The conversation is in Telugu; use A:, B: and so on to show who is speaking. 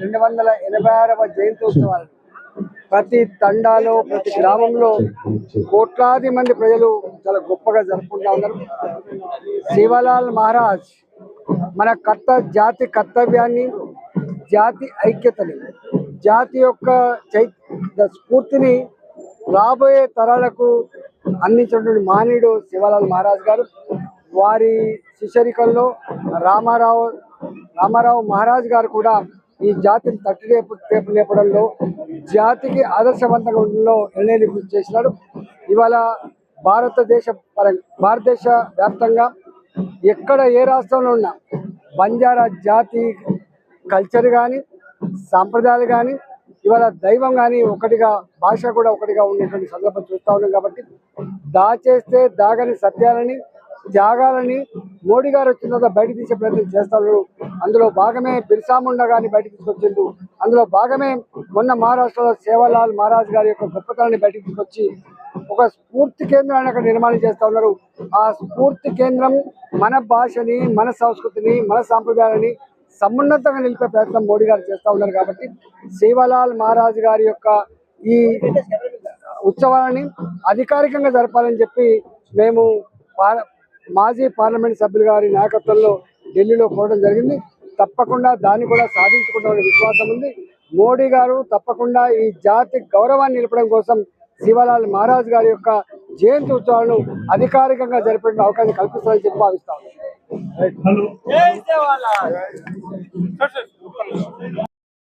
A: రెండు వందల ఎనభై ఆరవ జయంత్యోత్సవాలు ప్రతి తండాలో ప్రతి గ్రామంలో కోట్లాది మంది ప్రజలు చాలా గొప్పగా జరుపుకుంటా ఉన్నారు. శివలాల్ మహారాజ్ మన కర్త జాతి కర్తవ్యాన్ని జాతి ఐక్యతని జాతి యొక్క చై స్ఫూర్తిని రాబోయే తరాలకు అందించినటువంటి మానవుడు శివలాల్ మహారాజ్ గారు. వారి శిశరికల్లో రామారావు రామారావు మహారాజ్ గారు కూడా ఈ జాతిని తట్టి రేపు రేపు లేపడంలో జాతికి ఆదర్శవంతంగా ఉండడంలో ఎన్నెన్ని కృషి చేసినాడు. ఇవాళ భారతదేశ పరంగా భారతదేశ వ్యాప్తంగా ఎక్కడ ఏ రాష్ట్రంలో ఉన్నా బంజారా జాతి కల్చర్ కానీ సాంప్రదాయాలు కానీ ఇవాళ దైవం కానీ ఒకటిగా భాష కూడా ఒకటిగా ఉండేటువంటి సందర్భం చూస్తూ ఉన్నాం కాబట్టి దాచేస్తే దాగని సత్యాలని త్యాగాలని మోడీ గారు వచ్చిన తర్వాత బయట తీసే ప్రయత్నం చేస్తారు అందులో భాగమే బిర్సాముండ గారిని బయటకు తీసుకొచ్చిండు. అందులో భాగమే మొన్న మహారాష్ట్రలో సేవలాల్ మహారాజ్ గారి యొక్క గొప్పతనాన్ని బయటకు తీసుకొచ్చి ఒక స్ఫూర్తి కేంద్రాన్ని అక్కడ నిర్మాణం చేస్తా ఉన్నారు. ఆ స్ఫూర్తి కేంద్రం మన భాషని మన సంస్కృతిని మన సాంప్రదాయాలని సమున్నతంగా నిలిపే ప్రయత్నం మోడీ గారు చేస్తూ ఉన్నారు కాబట్టి సేవలాల్ మహారాజ్ గారి యొక్క ఈ ఉత్సవాలని అధికారికంగా జరపాలని చెప్పి మేము పా మాజీ పార్లమెంట్ సభ్యులు గారి నాయకత్వంలో ఢిల్లీలో కోరడం జరిగింది. తప్పకుండా దాన్ని కూడా సాధించుకుంటామనే విశ్వాసం ఉంది. మోడీ గారు తప్పకుండా ఈ జాతి గౌరవాన్ని నిలపడం కోసం శివలాల్ మహారాజ్ గారి యొక్క జయంతి ఉత్సవాలను అధికారికంగా జరిపే అవకాశం కల్పిస్తారని చెప్పి భావిస్తాం
B: హలో